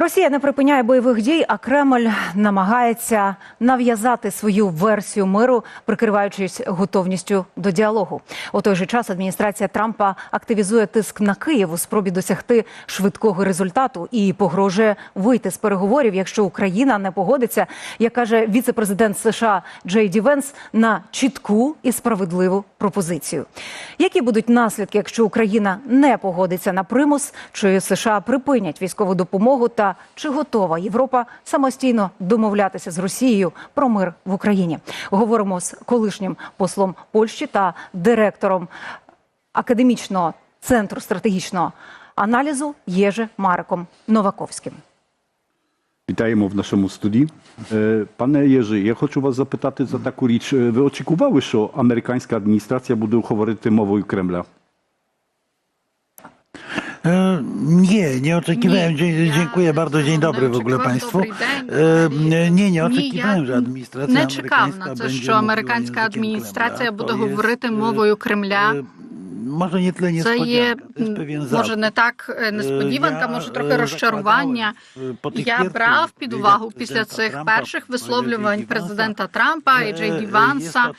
Росія не припиняє бойових дій, а Кремль намагається нав'язати свою версію миру, прикриваючись готовністю до діалогу. У той же час адміністрація Трампа активізує тиск на Київ у спробі досягти швидкого результату і погрожує вийти з переговорів, якщо Україна не погодиться, як каже віце-президент США Джей Ді Венс, на чітку і справедливу пропозицію. Які будуть наслідки, якщо Україна не погодиться на примус, чи США припинять військову допомогу, та чи готова Європа самостійно домовлятися з Росією про мир в Україні? Говоримо з колишнім послом Польщі та директором академічного центру стратегічного аналізу Єже Мариком Новаковським. Вітаємо в нашому студії. Е, Пане Єжи, я хочу вас запитати за таку річ. Е, Ви очікували, що американська адміністрація буде говорити мовою Кремля? E, Nie, nie oczekiwałem. Nie, Dzie- ja Dziękuję bardzo. Dzień dobry w ogóle oczekiwałam Państwu. dobry dzień, E, ale Nie, nie ні, oczekiwałem, я że administracja не чекав amerykańska на це, będzie що mówiła американська językiem адміністрація Kremla. буде To jest, говорити e, мовою Кремля. Może nie tyle Це є може не так е, Е, несподіванка, може е, трохи розчарування. е, Я брав під увагу після цих перших висловлювань президента Трампа і е, Джей Ді Ванса,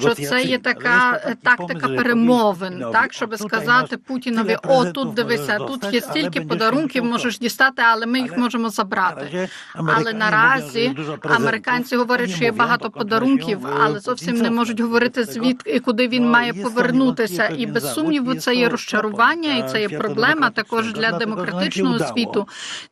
що це є така тактика перемовин, так щоб сказати Путінові: о, тут дивися, тут є стільки подарунків, можеш дістати, але ми їх можемо забрати. Але наразі американці говорять, що є багато подарунків, але зовсім не можуть говорити звідки і куди він має повернутися. І без сумніву, це є розчарування, і це є проблема також для демократичного світу.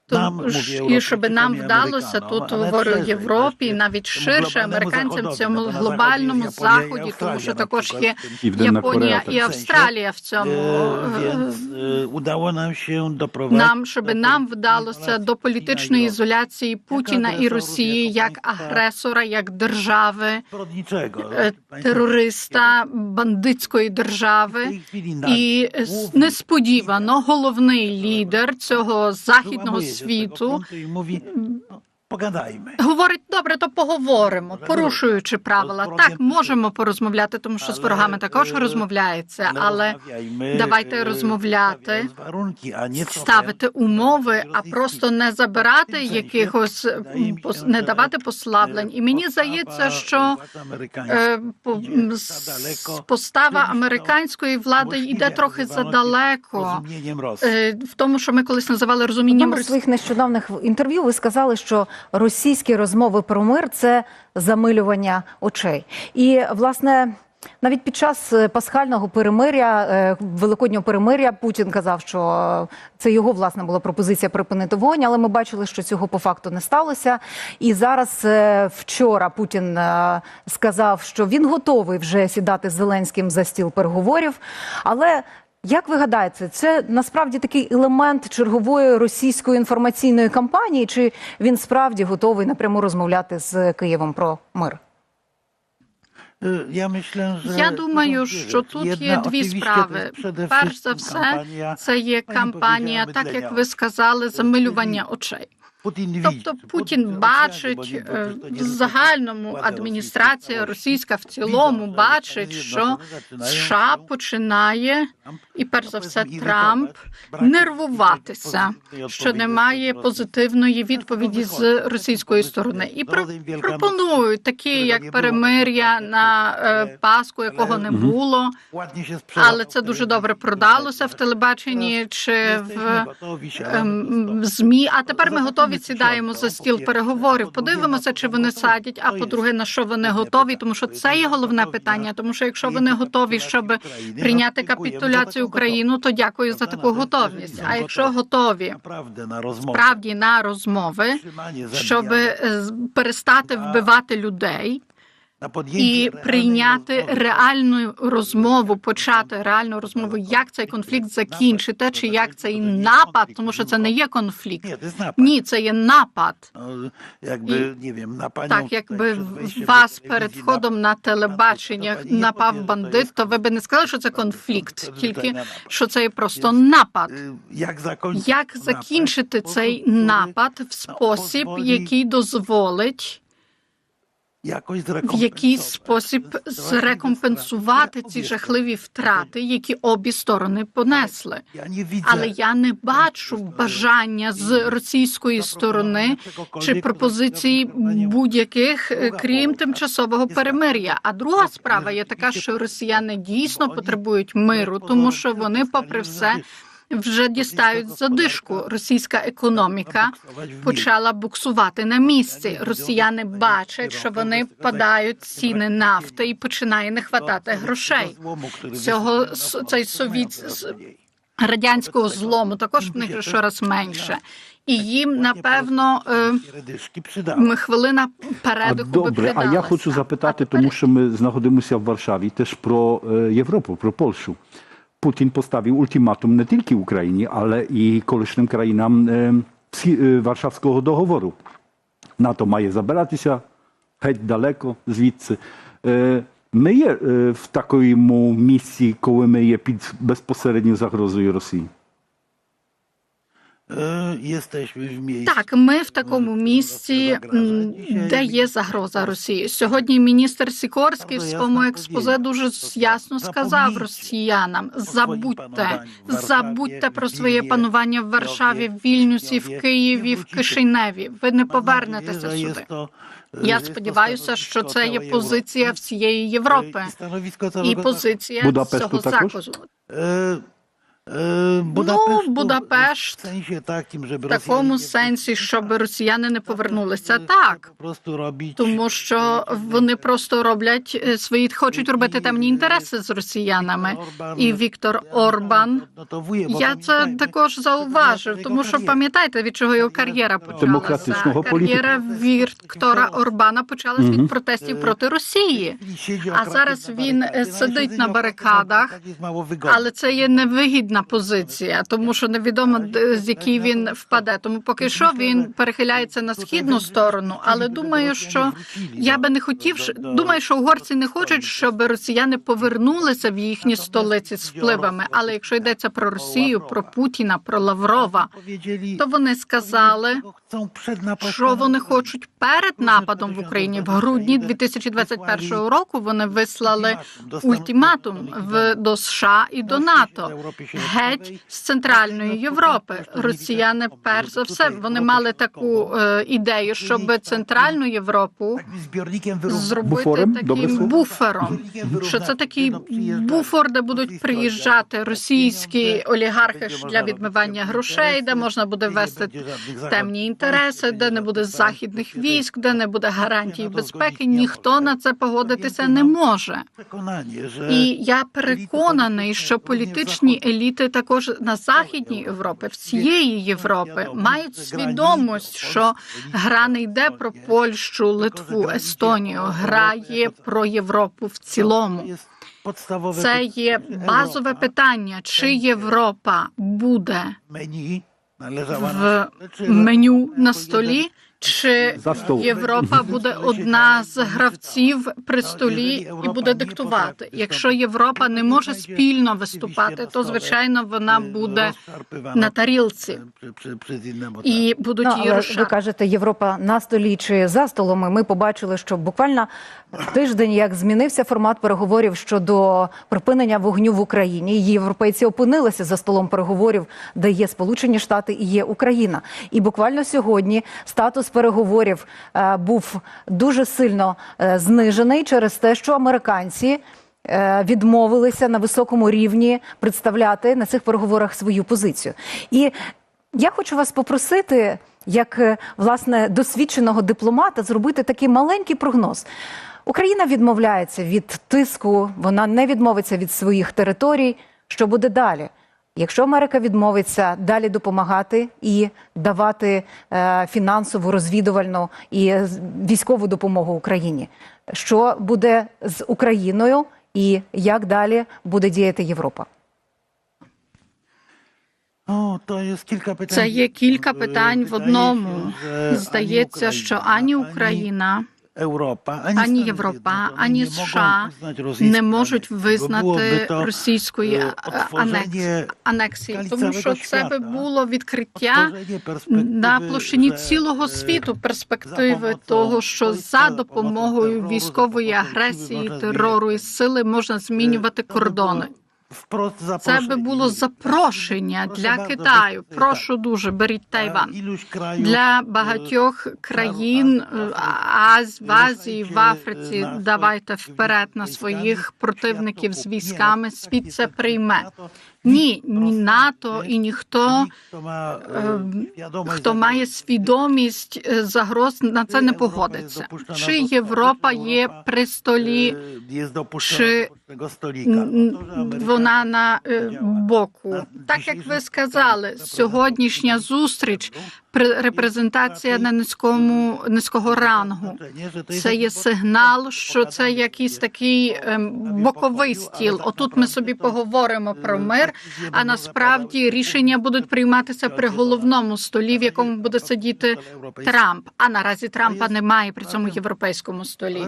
Тож і щоб нам вдалося тут в Європі, навіть ширше американцям в цьому глобальному заході тому що також є Японія і. Австралія в цьому. Е, udało nam się doprowadzić Нам, щоб нам вдалося до політичної ізоляції Путіна і Росії як агресора, як держави, е, терориста, бандитської держави. І с- несподівано головний лідер цього західного світу говорить: добре, то поговоримо, порушуючи правила. Так, можемо порозмовляти, тому що з ворогами також Але, розмовляється, але давайте е, розмовляти, ставити умови, а просто не забирати якихось не давати послаблень. І мені здається, що е, постава американської влади йде трохи задалеко. е, В тому, що ми колись називали розумінням своїх нещодавних інтерв'ю ви сказали, що російські розмови про мир це замилювання очей. І власне. Навіть під час е, пасхального перемиря, е, великоднього перемиря, Путін казав, що це його власне була пропозиція припинити вогонь, але ми бачили, що цього по факту не сталося. І зараз е, вчора Путін сказав, що він готовий вже сідати з Зеленським за стіл переговорів. Але як ви гадаєте, це насправді такий елемент чергової російської інформаційної кампанії, чи він справді готовий напряму розмовляти з Києвом про мир? Że Я думаю, що тут є дві справи. Перш за все, це є кампанія, так як ви сказали, замилювання очей. Тобто Путін бачить е, в загальному адміністрація російська в цілому бачить, що США починає і перш за все Трамп нервуватися, що немає позитивної відповіді з російської сторони, і про- пропонують такі як перемиря на е, Пасху, якого не було. Але це дуже добре продалося в телебаченні чи в ем, змі. А тепер ми готові сідаємо за стіл переговорів. Подивимося, чи вони садять. А по-друге, на що вони готові? Тому що це є головне питання. Тому що якщо вони готові, щоб прийняти капітуляцію Україну, то дякую за таку готовність. А якщо готові справді на розмови, щоб е, перестати вбивати людей. І прийняти реальну розмову, почати реальну розмову, як цей конфлікт закінчити, чи як цей напад, тому що це не є конфлікт. Ні. Це є напад. Nie wiem, Так, якби вас перед входом на телебачення напав бандит, то ви би не сказали, що це конфлікт, тільки що це є просто напад. Як закінчити цей напад в спосіб, який дозволить в zrekompensować. який спосіб зрекомпенсувати ці жахливі втрати, які обі сторони понесли. Але я не бачу бажання з російської сторони чи пропозиції будь-яких, крім тимчасового перемир'я. А друга справа є така, що росіяни дійсно потребують миру, тому що вони, попри все, вже дістають задишку. Російська економіка почала буксувати на місці. Росіяни бачать, що вони впадають ціни нафти і починає не хватати грошей. Цього цей совіт радянського злому також в них щораз менше. І їм напевно е, хвилина передиху би добре, а я хочу запитати, тому що ми знаходимося в Варшаві, теж про е, Європу, про Польщу. Путін поставив ультиматум не тільки Україні, але і колишнім країнам warszawskiego Схі- NATO Варшавського договору. НАТО має забиратися геть далеко звідси. Ми є в такому місці, коли ми є під безпосередньою загрозою Росії. Так, ми в такому місці, де є загроза Росії. Сьогодні міністр Сікорський в своєму експозе дуже ясно сказав росіянам: забудьте, забудьте про своє панування в Варшаві, в Вільнюсі, в Києві, в Кишиневі. Ви не повернетеся сюди. Я сподіваюся, що це є позиція всієї Європи і позиція Будапешту цього заказу. E, e, Budapesztu Будапешт. В такому сенсі, щоб росіяни не повернулися, так. prostu robić Тому що вони просто роблять е, свої хочуть робити темні інтереси з росіянами. І Віктор Орбан. bo Я це також зауважив, тому що пам'ятаєте, від чого його кар'єра почалася. Кар'єра Віктора Орбана почалась від протестів проти Росії. А зараз він е, сидить на барикадах, але це є невигідна позиція, тому що невідомо з якій він впаде. Тому поки що він перехиляється на східну сторону. Але думаю, що я би не хотів, думаю, що угорці не хочуть, щоб росіяни повернулися в їхні столиці з впливами. Але якщо йдеться про Росію, про Путіна, про Лаврова, то вони сказали, що вони хочуть перед нападом в Україні в грудні 2021 року. Вони вислали ультиматум в до США і до НАТО геть з центральної Європи. Росіяни, перш за все, вони мали таку е, ідею, щоб центральну Європу зробити Буфором? Таким буфером. Що це такий буфор, де будуть приїжджати російські олігархи для відмивання грошей, де можна буде вести темні інтереси, де не буде західних військ, де не буде гарантій безпеки. Ніхто на це погодитися не може. І я переконаний, що політичні еліти також на західній Європі, всієї Європи, мають свідомість, що гра не йде про Польщу, Литву, Естонію, гра є про Європу в цілому. Це є базове питання, чи Європа буде в меню на столі, чи За. Європа буде одна з гравців при столі і буде диктувати. Якщо Європа не може спільно виступати, то звичайно вона буде на тарілці і будуть Ну, її але ви кажете, Європа на столі чи за столом. І Ми побачили, що буквально тиждень, як змінився формат переговорів щодо припинення вогню в Україні. і Європейці опинилися за столом переговорів, де є Сполучені Штати і є Україна. І буквально сьогодні статус переговорів е, був дуже сильно е, знижений через те, що американці. е, Відмовилися на високому рівні представляти на цих переговорах свою позицію. І я хочу вас попросити, як власне досвідченого дипломата, зробити такий маленький прогноз. Україна відмовляється від тиску, вона не відмовиться від своїх територій. Що буде далі? Якщо Америка відмовиться далі допомагати і давати е, фінансову, розвідувальну і е, військову допомогу Україні, що буде з Україною і як далі буде діяти Європа? To jest kilka pytań. Це є кілька питань в одному. Здається, що ані Україна, Ані Європа, ані США не можуть визнати російської е, е, анексії, тому що це би було відкриття на площині цілого е, світу перспективи того, що за допомогою військової агресії, терору і сили можна змінювати кордони. Це би було запрошення для Китаю. Прошу дуже, беріть Е, Тайван. Для е, багатьох країн Африці, е, Аз, в Азії, в Африці давайте вперед на своїх противників з військами. Світ це прийме. Ні, ні НАТО і ніхто, хто має, е, свідомість е, загроз, на це не погодиться. Чи Європа є при столі? е, чи Вона на е, боку, так як ви сказали, сьогоднішня зустріч репрезентація на низькому низького рангу. Це є сигнал, що це якийсь такий ем, боковий стіл. Отут ми собі поговоримо про мир. А насправді рішення будуть прийматися при головному столі, в якому буде сидіти Трамп. А наразі Трампа немає при цьому європейському столі.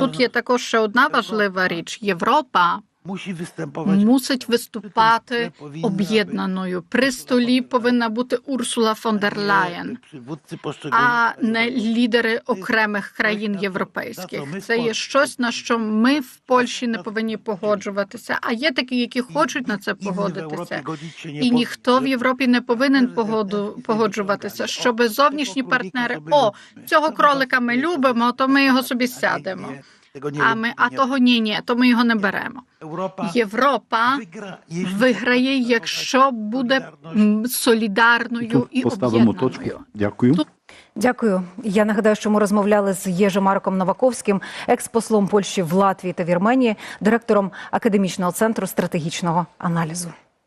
Тут є також ще одна важлива річ: Європа мусить виступати об'єднаною. При столі повинна бути Урсула фон дер Лаєн, а не лідери окремих країн європейських. Це є щось на що ми в Польщі не повинні погоджуватися. А є такі, які хочуть на це погодитися. І ніхто в Європі не повинен погоду погоджуватися, щоб зовнішні партнери о цього кролика ми любимо, то ми його собі сядемо. А ми а того ні, ні, то ми його не беремо. Європа виграє, якщо буде солідарною Тут і поставимо точку. Дякую. Дякую. Я нагадаю, що ми розмовляли з Єжем Марком Новаковським, експослом Польщі в Латвії та Вірменії, директором академічного центру стратегічного аналізу.